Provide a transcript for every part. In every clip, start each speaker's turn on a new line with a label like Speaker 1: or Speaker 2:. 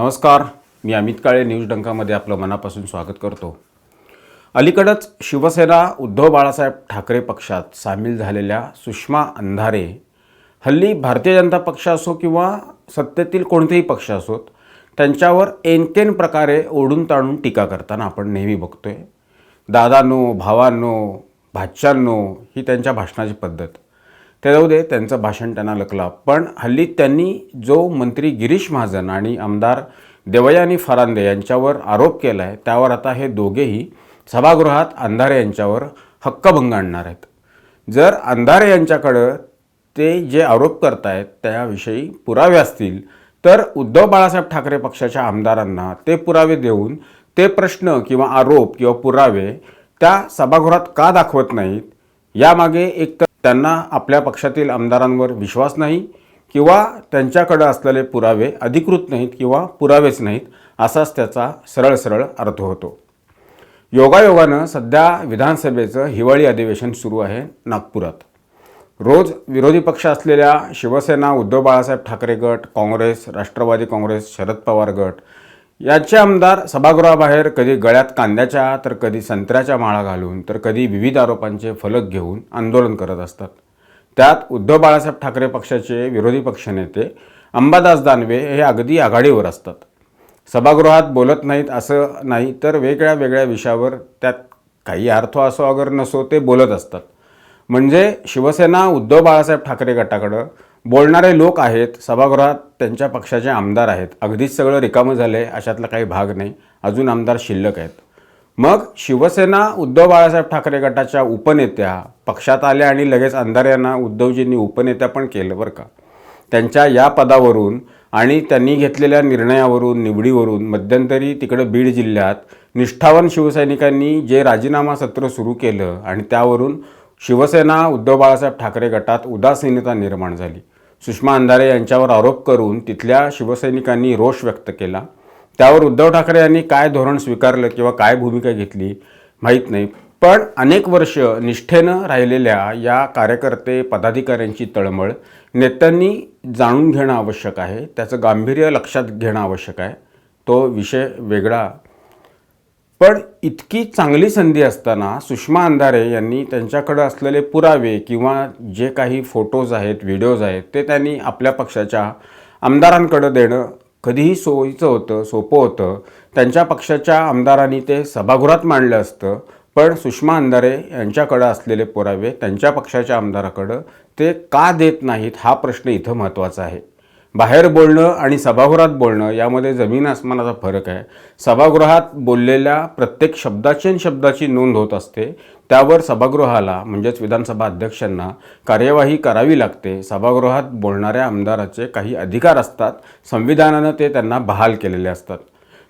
Speaker 1: नमस्कार मी अमित काळे न्यूज डंकामध्ये आपलं मनापासून स्वागत करतो. अलीकडंच शिवसेना उद्धव बाळासाहेब ठाकरे पक्षात सामील झालेल्या सुषमा अंधारे हल्ली भारतीय जनता पक्ष असो किंवा सत्तेतील कोणतेही पक्ष असोत त्यांच्यावर एनकेन प्रकारे ओढून ताणून टीका करताना आपण नेहमी बघतोय. दादांनो भावांनो भाच्यानो ही त्यांच्या भाषणाची पद्धत. ते जाऊ दे त्यांचं भाषण त्यांना लकला. पण हल्ली त्यांनी जो मंत्री गिरीश महाजन आणि आमदार देवयानी फरांदे यांच्यावर आरोप केला आहे त्यावर आता हे दोघेही सभागृहात अंधारे यांच्यावर हक्कभंग आणणार आहेत. जर अंधारे यांच्याकडं ते जे आरोप करतायत त्याविषयी पुरावे असतील तर उद्धव बाळासाहेब ठाकरे पक्षाच्या आमदारांना ते पुरावे देऊन ते प्रश्न किंवा आरोप किंवा पुरावे त्या सभागृहात का दाखवत नाहीत यामागे एक तर त्यांना आपल्या पक्षातील आमदारांवर विश्वास नाही किंवा त्यांच्याकडं असलेले पुरावे अधिकृत नाहीत किंवा पुरावेच नाहीत असाच त्याचा सरळ सरळ अर्थ होतो. योगायोगानं सध्या विधानसभेचं हिवाळी अधिवेशन सुरू आहे नागपुरात. रोज विरोधी पक्ष असलेल्या शिवसेना उद्धव बाळासाहेब ठाकरे गट काँग्रेस राष्ट्रवादी काँग्रेस शरद पवार गट याचे आमदार सभागृहाबाहेर कधी गळ्यात कांद्याच्या तर कधी संत्र्याच्या माळा घालून तर कधी विविध आरोपांचे फलक घेऊन आंदोलन करत असतात. त्यात उद्धव बाळासाहेब ठाकरे पक्षाचे विरोधी पक्षनेते अंबादास दानवे हे अगदी आघाडीवर असतात. सभागृहात बोलत नाहीत असं नाही तर वेगळ्या वेगळ्या विषयावर त्यात काही अर्थ असो अगर नसो ते बोलत असतात. म्हणजे शिवसेना उद्धव बाळासाहेब ठाकरे गटाकडं बोलणारे लोक आहेत सभागृहात त्यांच्या पक्षाचे आमदार आहेत. अगदीच सगळं रिकामं झालं आहे अशातला काही भाग नाही. अजून आमदार शिल्लक आहेत. मग शिवसेना उद्धव बाळासाहेब ठाकरे गटाच्या उपनेत्या पक्षात आल्या आणि लगेच अंधार यांना उद्धवजींनी उपनेत्या पण केलं बरं का? त्यांच्या या पदावरून आणि त्यांनी घेतलेल्या निर्णयावरून निवडीवरून मध्यंतरी तिकडं बीड जिल्ह्यात निष्ठावान शिवसैनिकांनी जे राजीनामा सत्र सुरू केलं आणि त्यावरून शिवसेना उद्धव बाळासाहेब ठाकरे गटात उदासीनता निर्माण झाली. सुषमा अंधारे यांच्यावर आरोप करून तिथल्या शिवसैनिकांनी रोष व्यक्त केला. त्यावर उद्धव ठाकरे यांनी काय धोरण स्वीकारलं किंवा काय भूमिका घेतली माहीत नाही. पण अनेक वर्ष निष्ठेनं राहिलेल्या या कार्यकर्ते पदाधिकाऱ्यांची तळमळ नेत्यांनी जाणून घेणं आवश्यक आहे. त्याचं गांभीर्य लक्षात घेणं आवश्यक आहे. तो विषय वेगळा पण इतकी चांगली संधी असताना सुषमा अंधारे यांनी त्यांच्याकडे असलेले पुरावे किंवा जे काही फोटोज आहेत व्हिडिओज आहेत ते त्यांनी आपल्या पक्षाच्या आमदारांकडं देणं कधीही सोयीचं होतं सोपं होतं. त्यांच्या पक्षाच्या आमदारांनी ते सभागृहात मांडलं असतं. पण सुषमा अंधारे यांच्याकडं असलेले पुरावे त्यांच्या पक्षाच्या आमदाराकडं ते का देत नाहीत हा प्रश्न इथं महत्त्वाचा आहे. बाहेर बोलणं आणि सभागृहात बोलणं यामध्ये जमीन आसमानाचा फरक आहे. सभागृहात बोललेल्या प्रत्येक शब्दाची आणि शब्दाची नोंद होत असते. त्यावर सभागृहाला म्हणजेच विधानसभा अध्यक्षांना कार्यवाही करावी लागते. सभागृहात बोलणाऱ्या आमदाराचे काही अधिकार असतात. संविधानानं ते त्यांना बहाल केलेले असतात.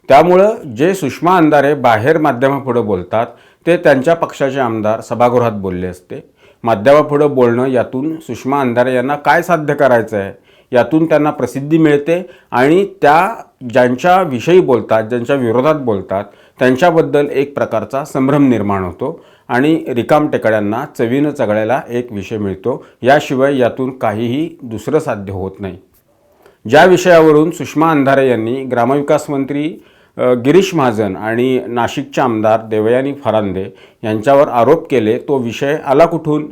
Speaker 1: त्यामुळं जे सुषमा अंधारे बाहेर माध्यमापुढं बोलतात ते त्यांच्या पक्षाचे आमदार सभागृहात बोलले असते. माध्यमापुढं बोलणं यातून सुषमा अंधारे यांना काय साध्य करायचं आहे यातून त्यांना प्रसिद्धी मिळते आणि त्या ज्यांच्या विषयी बोलतात ज्यांच्या विरोधात बोलतात त्यांच्याबद्दल एक प्रकारचा संभ्रम निर्माण होतो आणि रिकामटेकड्यांना चवीनं चगळायला एक विषय मिळतो. याशिवाय यातून काहीही दुसरं साध्य होत नाही. ज्या विषयावरून सुषमा अंधारे यांनी ग्रामविकास मंत्री गिरीश महाजन आणि नाशिकचे आमदार देवयानी फरांदे यांच्यावर आरोप केले तो विषय आला कुठून?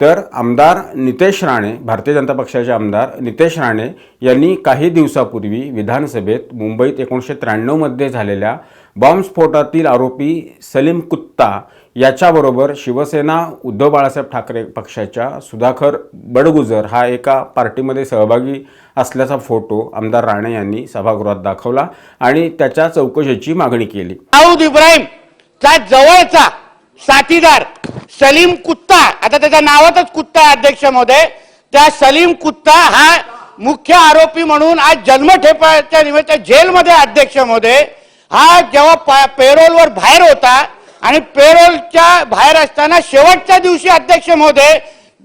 Speaker 1: तर आमदार नितेश राणे भारतीय जनता पक्षाचे आमदार नितेश राणे यांनी काही दिवसापूर्वी विधानसभेत मुंबईत एकोणीसशे त्र्याण्णवमध्ये झालेल्या बॉम्बस्फोटातील आरोपी सलीम कुत्ता याच्याबरोबर शिवसेना उद्धव बाळासाहेब ठाकरे पक्षाच्या सुधाकर बडगुजर हा एका पार्टीमध्ये सहभागी असल्याचा फोटो आमदार राणे यांनी सभागृहात दाखवला आणि त्याच्या चौकशीची मागणी केली.
Speaker 2: दाऊद इब्राहिम जवळचा साथीदार सलीम कुत्ता आता त्याच्या नावातच कुत्ता अध्यक्ष महोदय. त्या सलीम कुत्ता हा मुख्य आरोपी म्हणून आज जन्मठेपाच्या निमित्त जेलमध्ये अध्यक्ष महोदय. हा जेव्हा पेरोलवर बाहेर होता आणि पेरोलच्या बाहेर असताना शेवटच्या दिवशी अध्यक्ष महोदय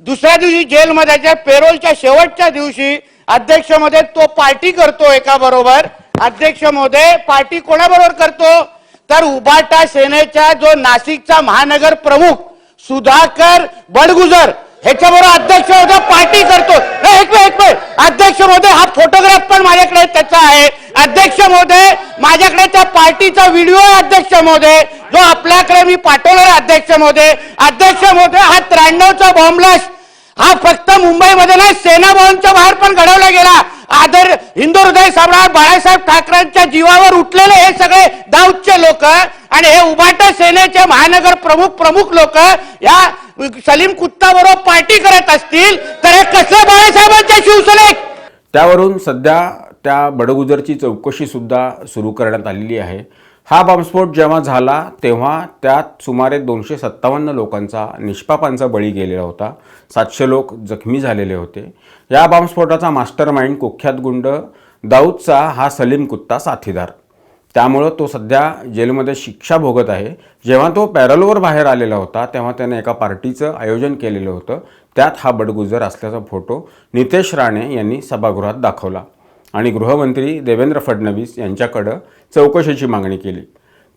Speaker 2: दुसऱ्या दिवशी जेलमध्ये पेरोलच्या शेवटच्या दिवशी अध्यक्षमध्ये तो पार्टी करतो एका बरोबर. अध्यक्ष महोदय पार्टी कोणाबरोबर करतो? तर उबाटा सेनेचा जो नाशिकचा महानगर प्रमुख सुधाकर बडगुजर ह्याच्याबरोबर अध्यक्ष महोदय पार्टी करतो. एक एक अध्यक्ष महोदय हा फोटोग्राफ पण माझ्याकडे त्याचा आहे. अध्यक्ष महोदय माझ्याकडे त्या पार्टीचा व्हिडिओ आहे अध्यक्ष महोदय. जो आपल्याकडे मी पाठवला आहे, अध्यक्ष महोदय. अध्यक्ष महोदय हा त्र्याण्णवचा बॉम्बलास्ट हा फक्त मुंबईमध्ये नाही सेना भवनच्या बाहेर पण घडवला गेला. आदर हिंदू हृदय सम्राट बाळासाहेब ठाकरेंच्या जीवावर उठलेले हे सगळे दाऊदचे लोक आणि हे उभाटा सेनेचे महानगर प्रमुख प्रमुख लोक या सलीम कुत्ता बरोबर पार्टी करत असतील तर हे कसले बाळासाहेबांचे शिवसैनिक
Speaker 1: त्यावरून सध्या त्या बडगुजरची चौकशी सुद्धा सुरू करण्यात आलेली आहे. हा बॉम्बस्फोट जेव्हा झाला तेव्हा त्यात सुमारे दोनशे सत्तावन्न लोकांचा निष्पापांचा बळी गेलेला होता. सातशे लोक जखमी झालेले होते. या बॉम्बस्फोटाचा मास्टर माइंड कुख्यात गुंड दाऊदचा हा सलीम कुत्ता साथीदार. त्यामुळं तो सध्या जेलमध्ये शिक्षा भोगत आहे. जेव्हा तो पॅरलवर बाहेर आलेला होता तेव्हा त्याने एका पार्टीचं आयोजन केलेलं होतं. त्यात हा बडगुजर असल्याचा फोटो नितेश राणे यांनी सभागृहात दाखवला. आणि गृहमंत्री देवेंद्र फडणवीस यांच्याकडं चौकशीची मागणी केली.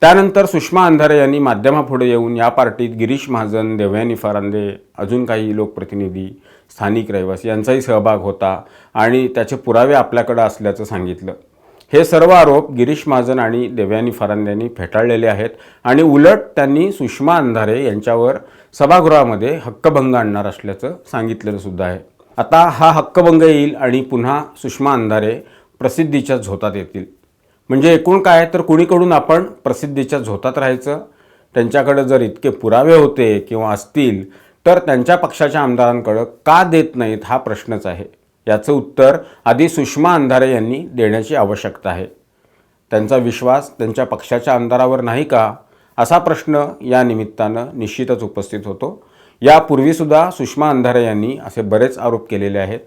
Speaker 1: त्यानंतर सुषमा अंधारे यांनी माध्यमापुढे येऊन या पार्टीत गिरीश महाजन देवयानी फरांदे अजून काही लोकप्रतिनिधी स्थानिक रहिवासी यांचाही सहभाग होता आणि त्याचे पुरावे आपल्याकडं असल्याचं सांगितलं. हे सर्व आरोप गिरीश महाजन आणि देवयानी फरांदे यांनी फेटाळलेले आहेत आणि उलट त्यांनी सुषमा अंधारे यांच्यावर सभागृहामध्ये हक्कभंग आणणार असल्याचं सांगितलेलं सुद्धा आहे. आता हा हक्कभंग येईल आणि पुन्हा सुषमा अंधारे प्रसिद्धीच्या झोतात येतील. म्हणजे एकूण काय? तर कुणीकडून आपण प्रसिद्धीच्या झोतात राहायचं? त्यांच्याकडे जर इतके पुरावे होते किंवा असतील तर त्यांच्या पक्षाच्या आमदारांकडं का देत नाहीत हा प्रश्नच आहे. याचं उत्तर आधी सुषमा अंधारे यांनी देण्याची आवश्यकता आहे. त्यांचा विश्वास त्यांच्या पक्षाच्या आमदारावर नाही का? असा प्रश्न या निमित्तानं निश्चितच उपस्थित होतो. यापूर्वीसुद्धा सुषमा अंधारे यांनी असे बरेच आरोप केलेले आहेत.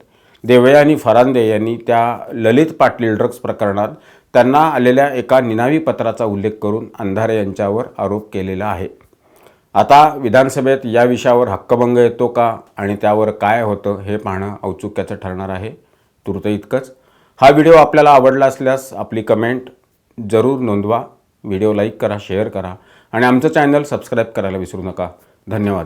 Speaker 1: देवयानी फरांदे यांनी त्या ललित पाटील ड्रग्ज प्रकरणात त्यांना आलेल्या एका निनावी पत्राचा उल्लेख करून अंधारे यांच्यावर आरोप केलेला आहे. आता विधानसभेत या विषयावर हक्कभंग येतो का आणि त्यावर काय होतं हे पाहणं औत्सुक्याचं ठरणार आहे. तुर्त इतकंच. हा व्हिडिओ आपल्याला आवडला असल्यास आपली कमेंट जरूर नोंदवा. व्हिडिओ लाईक करा शेअर करा आणि आमचं चॅनल सबस्क्राईब करायला विसरू नका. धन्यवाद.